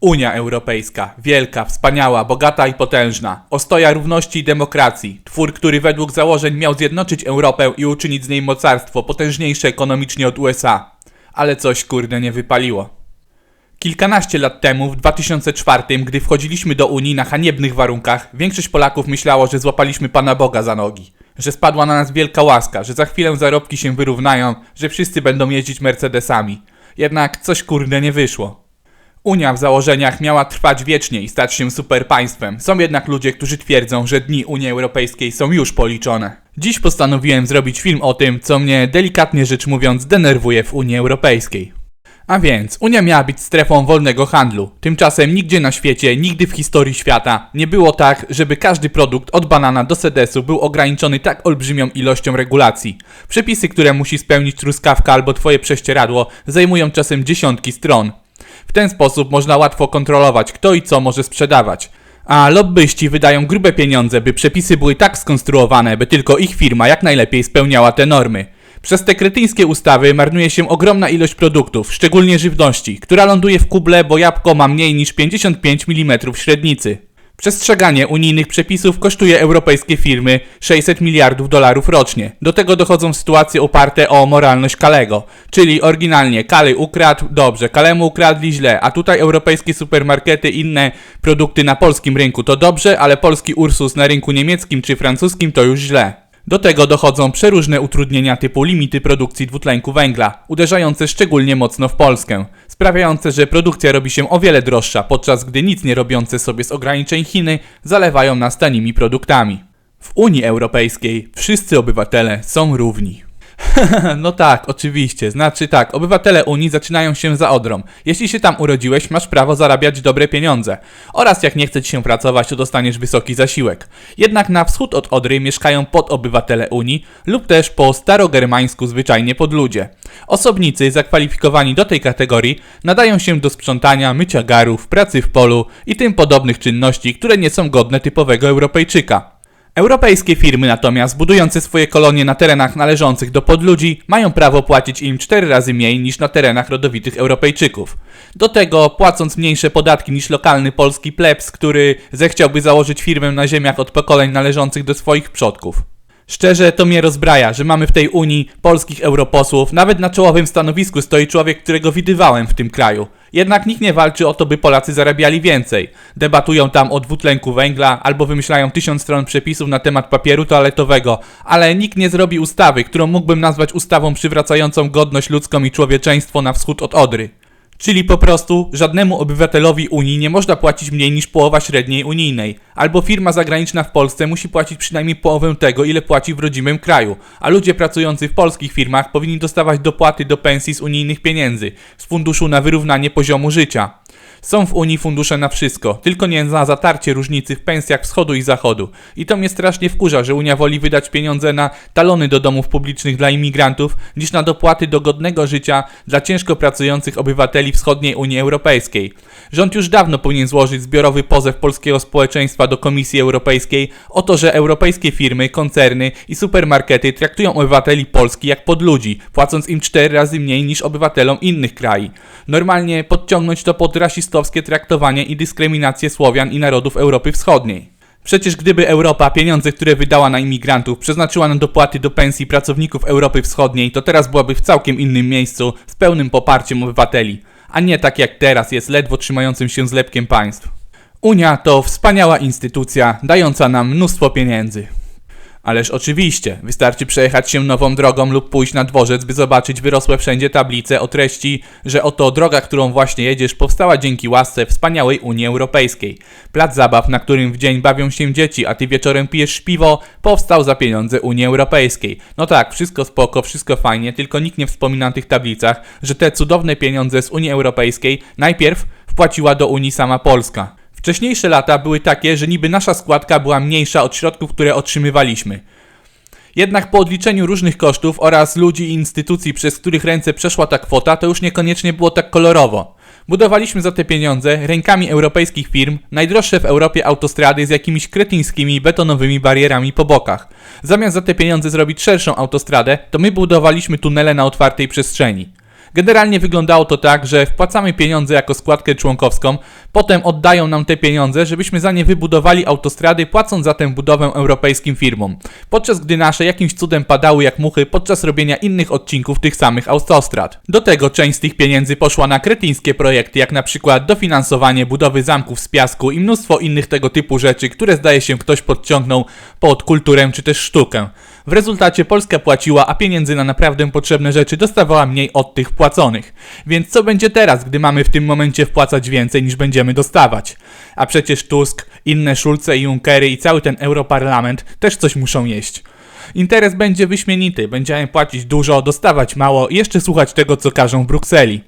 Unia Europejska, wielka, wspaniała, bogata i potężna, ostoja równości i demokracji, twór, który według założeń miał zjednoczyć Europę i uczynić z niej mocarstwo potężniejsze ekonomicznie od USA. Ale coś kurde nie wypaliło. Kilkanaście lat temu, w 2004, gdy wchodziliśmy do Unii na haniebnych warunkach, większość Polaków myślało, że złapaliśmy Pana Boga za nogi. Że spadła na nas wielka łaska, że za chwilę zarobki się wyrównają, że wszyscy będą jeździć Mercedesami. Jednak coś kurde nie wyszło. Unia w założeniach miała trwać wiecznie i stać się super państwem. Są jednak ludzie, którzy twierdzą, że dni Unii Europejskiej są już policzone. Dziś postanowiłem zrobić film o tym, co mnie delikatnie rzecz mówiąc denerwuje w Unii Europejskiej. A więc, Unia miała być strefą wolnego handlu. Tymczasem nigdzie na świecie, nigdy w historii świata nie było tak, żeby każdy produkt od banana do sedesu był ograniczony tak olbrzymią ilością regulacji. Przepisy, które musi spełnić truskawka albo twoje prześcieradło, zajmują czasem dziesiątki stron. W ten sposób można łatwo kontrolować, kto i co może sprzedawać. A lobbyści wydają grube pieniądze, by przepisy były tak skonstruowane, by tylko ich firma jak najlepiej spełniała te normy. Przez te kretyńskie ustawy marnuje się ogromna ilość produktów, szczególnie żywności, która ląduje w kuble, bo jabłko ma mniej niż 55 mm średnicy. Przestrzeganie unijnych przepisów kosztuje europejskie firmy 600 miliardów dolarów rocznie. Do tego dochodzą sytuacje oparte o moralność Kalego, czyli oryginalnie Kali ukradł, dobrze, Kalemu ukradli źle, a tutaj europejskie supermarkety inne produkty na polskim rynku to dobrze, ale polski Ursus na rynku niemieckim czy francuskim to już źle. Do tego dochodzą przeróżne utrudnienia typu limity produkcji dwutlenku węgla, uderzające szczególnie mocno w Polskę, sprawiające, że produkcja robi się o wiele droższa, podczas gdy nic nie robiące sobie z ograniczeń Chiny zalewają nas tanimi produktami. W Unii Europejskiej wszyscy obywatele są równi. no tak, oczywiście. Znaczy tak, obywatele Unii zaczynają się za Odrą. Jeśli się tam urodziłeś, masz prawo zarabiać dobre pieniądze. Oraz jak nie chce ci się pracować, to dostaniesz wysoki zasiłek. Jednak na wschód od Odry mieszkają podobywatele Unii lub też po starogermańsku zwyczajnie podludzie. Osobnicy zakwalifikowani do tej kategorii nadają się do sprzątania, mycia garów, pracy w polu i tym podobnych czynności, które nie są godne typowego Europejczyka. Europejskie firmy natomiast, budujące swoje kolonie na terenach należących do podludzi, mają prawo płacić im 4 razy mniej niż na terenach rodowitych Europejczyków. Do tego, płacąc mniejsze podatki niż lokalny polski plebs, który zechciałby założyć firmę na ziemiach od pokoleń należących do swoich przodków. Szczerze to mnie rozbraja, że mamy w tej Unii polskich europosłów, nawet na czołowym stanowisku stoi człowiek, którego widywałem w tym kraju. Jednak nikt nie walczy o to, by Polacy zarabiali więcej. Debatują tam o dwutlenku węgla albo wymyślają tysiąc stron przepisów na temat papieru toaletowego, ale nikt nie zrobi ustawy, którą mógłbym nazwać ustawą przywracającą godność ludzką i człowieczeństwo na wschód od Odry. Czyli po prostu żadnemu obywatelowi Unii nie można płacić mniej niż połowa średniej unijnej, albo firma zagraniczna w Polsce musi płacić przynajmniej połowę tego, ile płaci w rodzimym kraju, a ludzie pracujący w polskich firmach powinni dostawać dopłaty do pensji z unijnych pieniędzy, z funduszu na wyrównanie poziomu życia. Są w Unii fundusze na wszystko, tylko nie na zatarcie różnicy w pensjach wschodu i zachodu. I to mnie strasznie wkurza, że Unia woli wydać pieniądze na talony do domów publicznych dla imigrantów, niż na dopłaty do godnego życia dla ciężko pracujących obywateli wschodniej Unii Europejskiej. Rząd już dawno powinien złożyć zbiorowy pozew polskiego społeczeństwa do Komisji Europejskiej o to, że europejskie firmy, koncerny i supermarkety traktują obywateli Polski jak podludzi, płacąc im cztery razy mniej niż obywatelom innych krajów. Normalnie podciągnąć to pod rasistowskie traktowanie i dyskryminację Słowian i narodów Europy Wschodniej. Przecież gdyby Europa pieniądze, które wydała na imigrantów, przeznaczyła na dopłaty do pensji pracowników Europy Wschodniej, to teraz byłaby w całkiem innym miejscu z pełnym poparciem obywateli, a nie tak jak teraz jest ledwo trzymającym się zlepkiem państw. Unia to wspaniała instytucja, dająca nam mnóstwo pieniędzy. Ależ oczywiście, wystarczy przejechać się nową drogą lub pójść na dworzec, by zobaczyć wyrosłe wszędzie tablice o treści, że oto droga, którą właśnie jedziesz, powstała dzięki łasce wspaniałej Unii Europejskiej. Plac zabaw, na którym w dzień bawią się dzieci, a ty wieczorem pijesz piwo, powstał za pieniądze Unii Europejskiej. No tak, wszystko spoko, wszystko fajnie, tylko nikt nie wspomina na tych tablicach, że te cudowne pieniądze z Unii Europejskiej najpierw wpłaciła do Unii sama Polska. Wcześniejsze lata były takie, że niby nasza składka była mniejsza od środków, które otrzymywaliśmy. Jednak po odliczeniu różnych kosztów oraz ludzi i instytucji, przez których ręce przeszła ta kwota, to już niekoniecznie było tak kolorowo. Budowaliśmy za te pieniądze rękami europejskich firm najdroższe w Europie autostrady z jakimiś kretyńskimi betonowymi barierami po bokach. Zamiast za te pieniądze zrobić szerszą autostradę, to my budowaliśmy tunele na otwartej przestrzeni. Generalnie wyglądało to tak, że wpłacamy pieniądze jako składkę członkowską, potem oddają nam te pieniądze, żebyśmy za nie wybudowali autostrady, płacąc za tę budowę europejskim firmom. Podczas gdy nasze jakimś cudem padały jak muchy podczas robienia innych odcinków tych samych autostrad. Do tego część z tych pieniędzy poszła na kretyńskie projekty, jak na przykład dofinansowanie budowy zamków z piasku i mnóstwo innych tego typu rzeczy, które zdaje się ktoś podciągnął pod kulturę czy też sztukę. W rezultacie Polska płaciła, a pieniędzy na naprawdę potrzebne rzeczy dostawała mniej od tych wpłaconych. Więc co będzie teraz, gdy mamy w tym momencie wpłacać więcej niż będziemy dostawać? A przecież Tusk, inne Schulze i Junckery i cały ten Europarlament też coś muszą jeść. Interes będzie wyśmienity, będziemy płacić dużo, dostawać mało i jeszcze słuchać tego, co każą w Brukseli.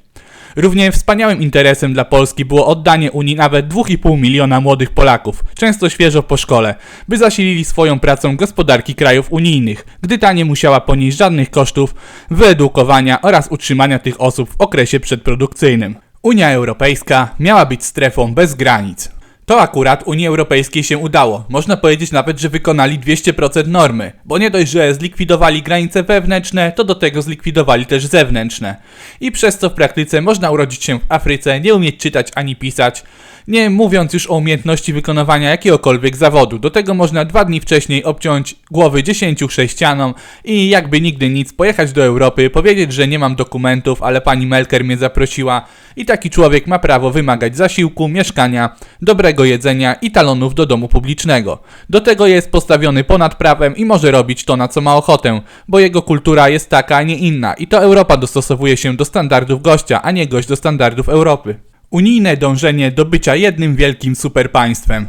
Równie wspaniałym interesem dla Polski było oddanie Unii nawet 2,5 miliona młodych Polaków, często świeżo po szkole, by zasilili swoją pracą gospodarki krajów unijnych, gdy ta nie musiała ponieść żadnych kosztów wyedukowania oraz utrzymania tych osób w okresie przedprodukcyjnym. Unia Europejska miała być strefą bez granic. To akurat Unii Europejskiej się udało. Można powiedzieć nawet, że wykonali 200% normy, bo nie dość, że zlikwidowali granice wewnętrzne, to do tego zlikwidowali też zewnętrzne. I przez co w praktyce można urodzić się w Afryce, nie umieć czytać ani pisać, nie mówiąc już o umiejętności wykonywania jakiegokolwiek zawodu. Do tego można dwa dni wcześniej obciąć głowy 10 chrześcijanom i jakby nigdy nic pojechać do Europy, powiedzieć, że nie mam dokumentów, ale pani Melker mnie zaprosiła i taki człowiek ma prawo wymagać zasiłku, mieszkania, dobrego jedzenia i talonów do domu publicznego. Do tego jest postawiony ponad prawem i może robić to na co ma ochotę, bo jego kultura jest taka, a nie inna i to Europa dostosowuje się do standardów gościa, a nie gość do standardów Europy. Unijne dążenie do bycia jednym wielkim superpaństwem.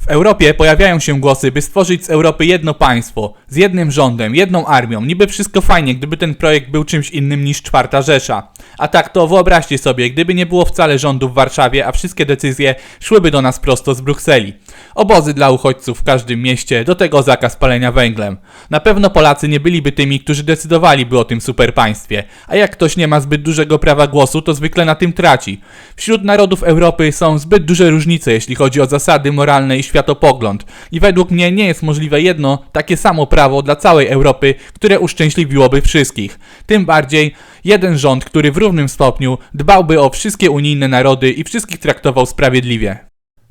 W Europie pojawiają się głosy, by stworzyć z Europy jedno państwo, z jednym rządem, jedną armią. Niby wszystko fajnie, gdyby ten projekt był czymś innym niż czwarta Rzesza. A tak to wyobraźcie sobie, gdyby nie było wcale rządu w Warszawie, a wszystkie decyzje szłyby do nas prosto z Brukseli. Obozy dla uchodźców w każdym mieście, do tego zakaz palenia węglem. Na pewno Polacy nie byliby tymi, którzy decydowaliby o tym superpaństwie. A jak ktoś nie ma zbyt dużego prawa głosu, to zwykle na tym traci. Wśród narodów Europy są zbyt duże różnice, jeśli chodzi o zasady moralne i światopogląd. I według mnie nie jest możliwe jedno, takie samo prawo dla całej Europy, które uszczęśliwiłoby wszystkich. Tym bardziej jeden rząd, który w równym stopniu dbałby o wszystkie unijne narody i wszystkich traktował sprawiedliwie.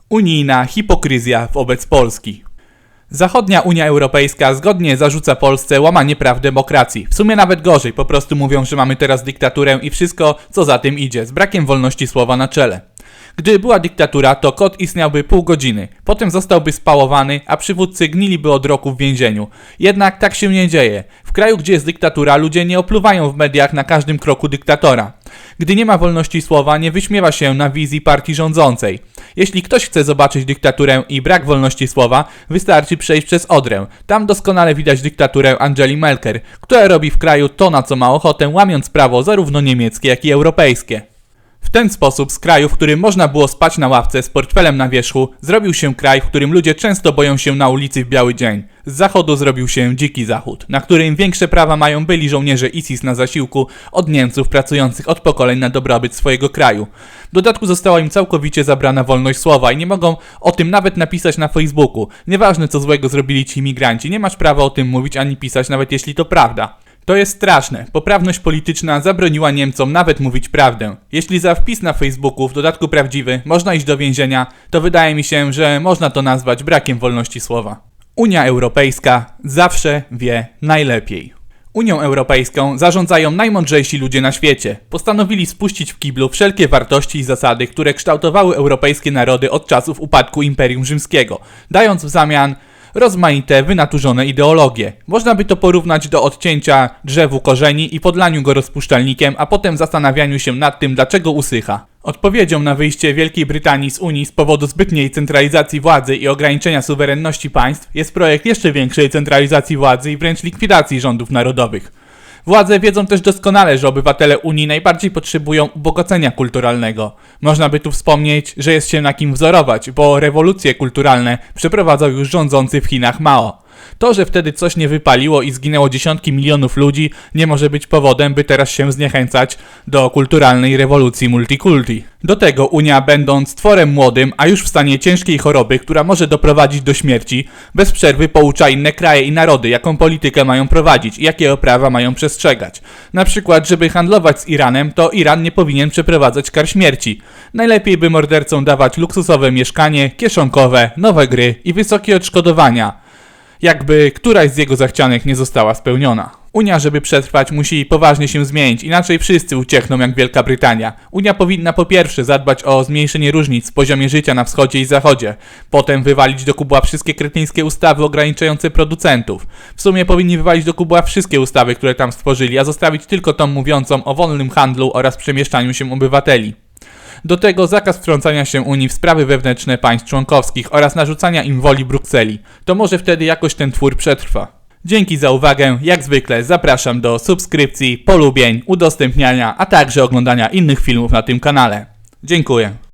Unijna hipokryzja wobec Polski. Zachodnia Unia Europejska zgodnie zarzuca Polsce łamanie praw demokracji. W sumie nawet gorzej, po prostu mówią, że mamy teraz dyktaturę i wszystko, co za tym idzie, z brakiem wolności słowa na czele. Gdy była dyktatura, to kot istniałby pół godziny, potem zostałby spałowany, a przywódcy gniliby od roku w więzieniu. Jednak tak się nie dzieje. W kraju, gdzie jest dyktatura, ludzie nie opluwają w mediach na każdym kroku dyktatora. Gdy nie ma wolności słowa, nie wyśmiewa się na wizji partii rządzącej. Jeśli ktoś chce zobaczyć dyktaturę i brak wolności słowa, wystarczy przejść przez Odrę. Tam doskonale widać dyktaturę Angeli Merkel, która robi w kraju to, na co ma ochotę, łamiąc prawo zarówno niemieckie, jak i europejskie. W ten sposób z kraju, w którym można było spać na ławce z portfelem na wierzchu, zrobił się kraj, w którym ludzie często boją się na ulicy w biały dzień. Z zachodu zrobił się dziki zachód, na którym większe prawa mają byli żołnierze ISIS na zasiłku od Niemców pracujących od pokoleń na dobrobyt swojego kraju. W dodatku została im całkowicie zabrana wolność słowa i nie mogą o tym nawet napisać na Facebooku. Nieważne co złego zrobili ci imigranci, nie masz prawa o tym mówić ani pisać, nawet jeśli to prawda. To jest straszne. Poprawność polityczna zabroniła Niemcom nawet mówić prawdę. Jeśli za wpis na Facebooku, w dodatku prawdziwy, można iść do więzienia, to wydaje mi się, że można to nazwać brakiem wolności słowa. Unia Europejska zawsze wie najlepiej. Unią Europejską zarządzają najmądrzejsi ludzie na świecie. Postanowili spuścić w kiblu wszelkie wartości i zasady, które kształtowały europejskie narody od czasów upadku Imperium Rzymskiego, dając w zamian rozmaite, wynaturzone ideologie. Można by to porównać do odcięcia drzewu korzeni i podlaniu go rozpuszczalnikiem, a potem zastanawianiu się nad tym, dlaczego usycha. Odpowiedzią na wyjście Wielkiej Brytanii z Unii z powodu zbytniej centralizacji władzy i ograniczenia suwerenności państw jest projekt jeszcze większej centralizacji władzy i wręcz likwidacji rządów narodowych. Władze wiedzą też doskonale, że obywatele Unii najbardziej potrzebują ubogacenia kulturalnego. Można by tu wspomnieć, że jest się na kim wzorować, bo rewolucje kulturalne przeprowadzał już rządzący w Chinach Mao. To, że wtedy coś nie wypaliło i zginęło dziesiątki milionów ludzi, nie może być powodem, by teraz się zniechęcać do kulturalnej rewolucji multikulti. Do tego Unia, będąc tworem młodym, a już w stanie ciężkiej choroby, która może doprowadzić do śmierci, bez przerwy poucza inne kraje i narody, jaką politykę mają prowadzić i jakiego prawa mają przestrzegać. Na przykład, żeby handlować z Iranem, to Iran nie powinien przeprowadzać kar śmierci. Najlepiej by mordercom dawać luksusowe mieszkanie, kieszonkowe, nowe gry i wysokie odszkodowania jakby któraś z jego zachcianek nie została spełniona. Unia, żeby przetrwać, musi poważnie się zmienić, inaczej wszyscy uciekną jak Wielka Brytania. Unia powinna po pierwsze zadbać o zmniejszenie różnic w poziomie życia na wschodzie i zachodzie, potem wywalić do kubła wszystkie kretyńskie ustawy ograniczające producentów. W sumie powinni wywalić do kubła wszystkie ustawy, które tam stworzyli, a zostawić tylko tą mówiącą o wolnym handlu oraz przemieszczaniu się obywateli. Do tego zakaz wtrącania się Unii w sprawy wewnętrzne państw członkowskich oraz narzucania im woli Brukseli. To może wtedy jakoś ten twór przetrwa. Dzięki za uwagę. Jak zwykle zapraszam do subskrypcji, polubień, udostępniania, a także oglądania innych filmów na tym kanale. Dziękuję.